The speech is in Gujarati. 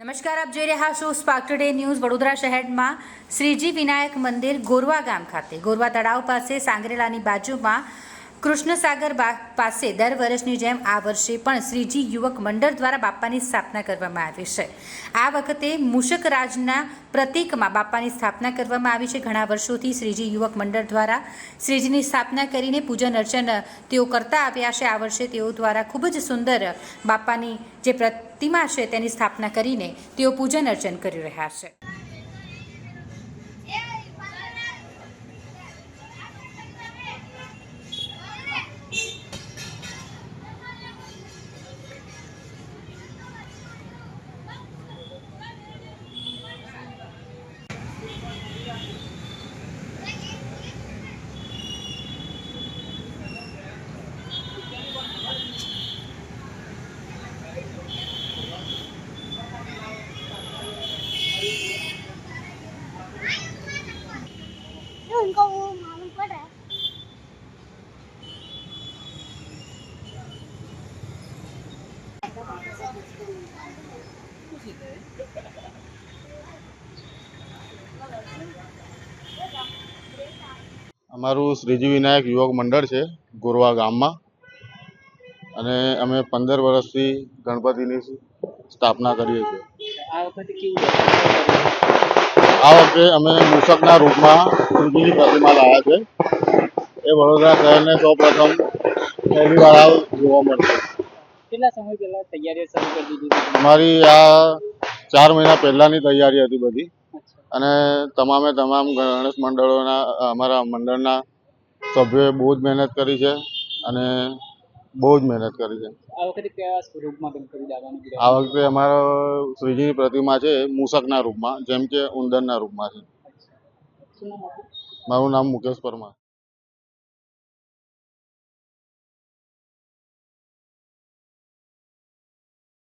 નમસ્કાર, આપ જોઈ રહ્યા છો સ્પાર્ક ટુડે ન્યૂઝ વડોદરા શહેરમાં શ્રીજી વિનાયક મંદિર ગોરવા ગામ ખાતે. ગોરવા તળાવ પાસે સાંગરેલાની બાજુમાં કૃષ્ણસાગર પાસે દર વર્ષની જેમ આ વર્ષે પણ શ્રીજી યુવક મંડળ દ્વારા બાપાની સ્થાપના કરવામાં આવી છે. આ વખતે મૂષકરાજના પ્રતીકમાં બાપાની સ્થાપના કરવામાં આવી છે. ઘણા વર્ષોથી શ્રીજી યુવક મંડળ દ્વારા શ્રીજીની સ્થાપના કરીને પૂજન અર્ચન તેઓ કરતા આવ્યા છે. આ વર્ષે તેઓ દ્વારા ખૂબ જ સુંદર બાપાની જે પ્રતિમા છે તેની સ્થાપના કરીને તેઓ પૂજન અર્ચન કરી રહ્યા છે. અમારું શ્રીજી વિનાયક યુવક મંડળ છે ગોરવા ગામમાં. અને અમે પંદર વર્ષથી ગણપતિની સ્થાપના કરીએ છીએ. આ વખતે અમે મૂષકના રૂપમાં શ્રીજીની પ્રતિમા લાવ્યા છે. એ વડોદરા શહેરને સૌ પ્રથમ પહેલી વાર જોવા મળશે. કેટલા સમય પહેલા તૈયારીઓ શરૂ કરી દીધી? હતી? અમારી આ ચાર મહિના પહેલાંની તૈયારી હતી બધી. અને તમામે તમામ ગણેશ મંડળોના અમારા મંડળના સભ્યોએ બહુ જ મહેનત કરી છે અને બહુ જ મહેનત કરી છે. આ વખતે અમારો શ્રીજીની પ્રતિમા છે મૂષકના રૂપમાં જેમ કે ઉંદરના રૂપમાં છે? મારું નામ મુકેશ પરમાર.